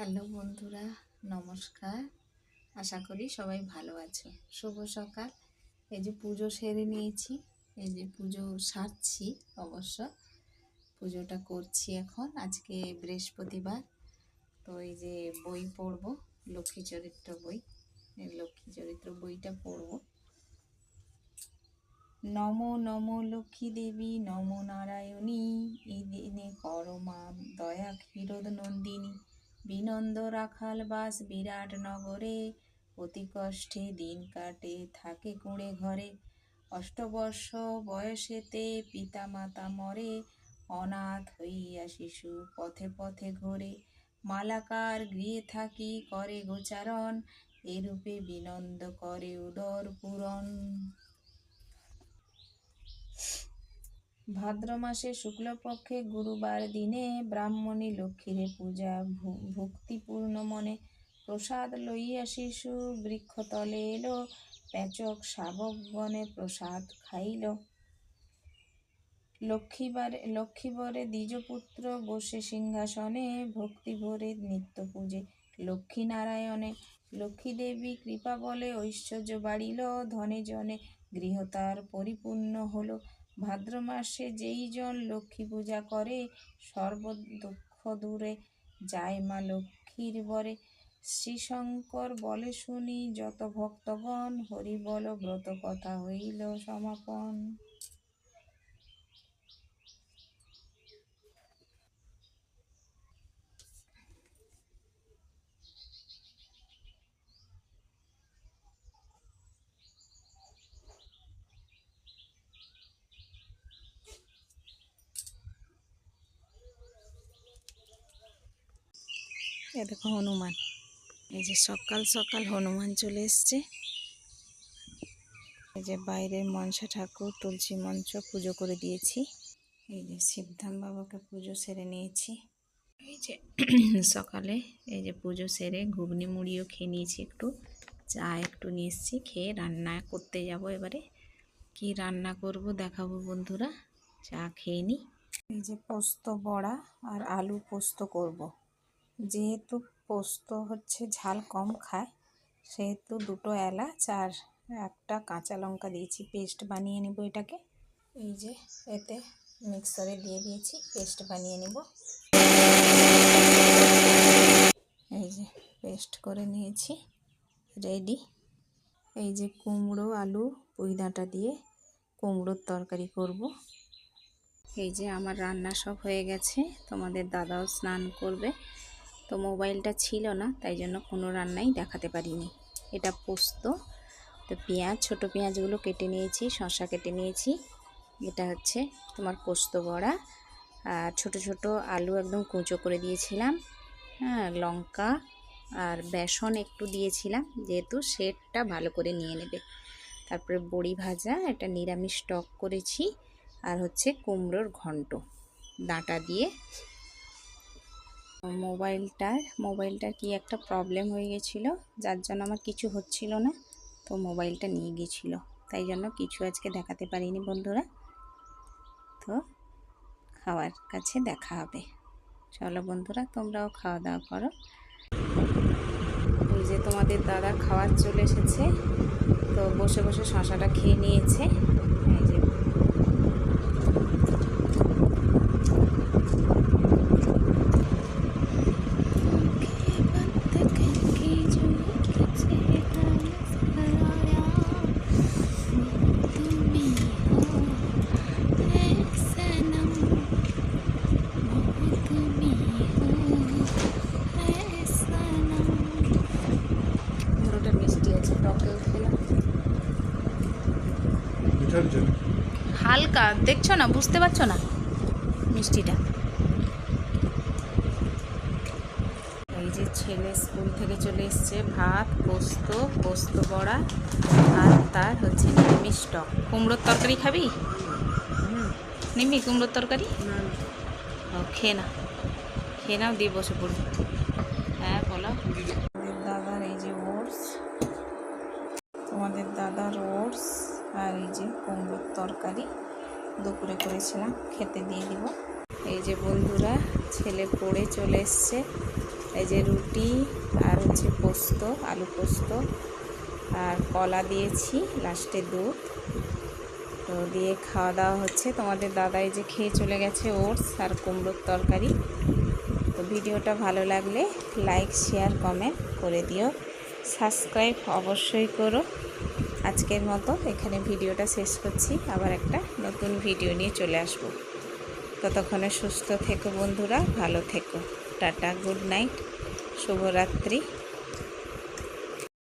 Hello বন্ধুরা, নমস্কার। আশা করি সবাই ভালো আছো। শুভ সকাল। এই যে পুজো সেরে নিয়েছি, এই যে পুজো সারছি অবশ্য। পুজোটা করছি এখন, আজকে বৃহস্পতিবার। তো এই যে বই পড়ব, লক্ষ্মী চরিত্র বই। লক্ষ্মী চরিত্র বইটা পড়ব। নম নম লক্ষ্মী দেবী, নম নারায়ণী, এই দিনে করমা দয়া ক্ষীরোদ নন্দিনী। বিনন্দ রাখাল বাস বিরাট নগরে। অতি কষ্টে দিন কাটে, থাকে কুঁড়ে ঘরে। অষ্টবর্ষ বয়সেতে পিতা মাতা মরে, অনাথ হইয়া শিশু পথে পথে ঘোরে। মালাকার গৃহে থাকি, করে গোচারণ, এরূপে বিনন্দ করে উদর পূরণ ভাদ্র মাসে শুক্লপক্ষে গুরুবার দিনে ব্রাহ্মণী লক্ষ্মীরে পূজা ভক্তিপূর্ণ মনে প্রসাদ লইয়া শিশু বৃক্ষতলে এলো পেচক শাবকগণে প্রসাদ খাইল। লক্ষ্মীবারে লক্ষ্মীবরে দ্বিজপুত্র বসে সিংহাসনে ভক্তি ভরে নিত্য পূজে লক্ষ্মীনারায়ণে। লক্ষ্মী দেবী কৃপা বলে ঐশ্বর্য বাড়িল, ধনে জনে গৃহতার পরিপূর্ণ হলো। ভাদ্র মাসে যেই জন লক্ষ্মী পূজা করে সর্ব দুঃখ দূরে যায় মা লক্ষ্মীর বরে। শ্রীশঙ্কর বলে শুনি, যত ভক্তগণ হরি বল ব্রত কথা হইল সমাপন। এ দেখো হনুমান। এই যে সকাল সকাল হনুমান চলে এসছে। এই যে বাইরের মনসা ঠাকুর তুলসী মঞ্চ পুজো করে দিয়েছি। এই যে শিবধাম বাবাকে পুজো সেরে নিয়েছি। এই যে সকালে এই যে পুজো সেরে ঘুগনি মুড়িও খেয়ে নিয়েছি একটু। চা একটু নিয়ে খেয়ে রান্না করতে যাব এবারে। কি রান্না করব দেখাবো বন্ধুরা। চা খেয়ে নিই এই যে পোস্ত বড়া আর আলু পোস্ত করব। যেহেতু পোস্ত হচ্ছে ঝাল কম খায়, সেহেতু দুটো এলাচ আর একটা কাঁচা লঙ্কা দিয়েছি। পেস্ট বানিয়ে নেব এটাকে। এই যে, এতে মিক্সারে দিয়ে দিয়েছি, পেস্ট বানিয়ে নেব। এই যে, পেস্ট করে নিয়েছি, রেডি। এই যে কুমড়ো, আলু পুঁই ডাঁটা দিয়ে কুমড়োর তরকারি করব। এই যে আমার রান্না সব হয়ে গেছে, তোমাদের দাদাও স্নান করবে। তো মোবাইলটা ছিল না, তাই জন্য কোনো রান্নাই দেখাতে পারিনি। এটা পোস্ত, তো পেঁয়াজ, ছোটো পেঁয়াজগুলো কেটে নিয়েছি, শসা কেটে নিয়েছি। এটা হচ্ছে তোমার পোস্ত বড়া আর ছোট ছোট আলু একদম কুঁচো করে দিয়েছিলাম। হ্যাঁ লঙ্কা আর বেসন একটু দিয়েছিলাম, যেহেতু সেটটা ভালো করে নিয়ে নেবে। তারপরে বড়ি ভাজা এটা নিরামিষ টক করেছি আর হচ্ছে কুমড়োর ঘন্ট। ডাঁটা দিয়ে মোবাইলটার মোবাইলটার কি একটা প্রবলেম হয়ে গেছিল, যার জন্য আমার কিছু হচ্ছিল না, তো মোবাইলটা নিয়ে গিয়েছিল তাই জন্য কিছু আজকে দেখাতে পারিনি বন্ধুরা। তো খাওয়ার কাছে দেখা হবে। চলো বন্ধুরা, তোমরাও খাওয়া দাওয়া করো। এই যে তোমাদের দাদা খাওয়ার চলে এসেছে, তো বসে বসে শশাটা খেয়ে নিয়েছে। এই যে হালকা দেখছ না? বুঝতে পারছ না? মিষ্টিটা। এই যে ছেলে স্কুল থেকে চলে এসছে ভাত পোস্ত পোস্ত বড়া আর তার হচ্ছে নিরামিষ টক। কুমড়োর তরকারি খাবি? নিবি কুমড়োর তরকারি? ও খেয়ে না খেয়ে নাও দিয়ে বসে পড়বি। হ্যাঁ বলো। আর এই যে কুমড়োর তরকারি দুপুরে করেছিলাম, খেতে দিয়ে দিব। এই যে বন্ধুরা, ছেলে পড়ে চলে এসছে। এই যে রুটি আর হচ্ছে পোস্ত, আলু পোস্ত আর কলা দিয়েছি, লাস্টে দুধ। তো দিয়ে খাওয়া দাওয়া হচ্ছে। তোমাদের দাদাই যে খেয়ে চলে গেছে ওটস আর কুমড়োর তরকারি। তো ভিডিওটা ভালো লাগলে লাইক, শেয়ার, কমেন্ট করে দিও। সাবস্ক্রাইব অবশ্যই করো। আজকের মতো এখানে ভিডিওটা শেষ করছি। আবার একটা নতুন ভিডিও নিয়ে চলে আসব। ততক্ষণে সুস্থ থেকো বন্ধুরা, ভালো থেকো। টাটা, গুড নাইট, শুভরাত্রি।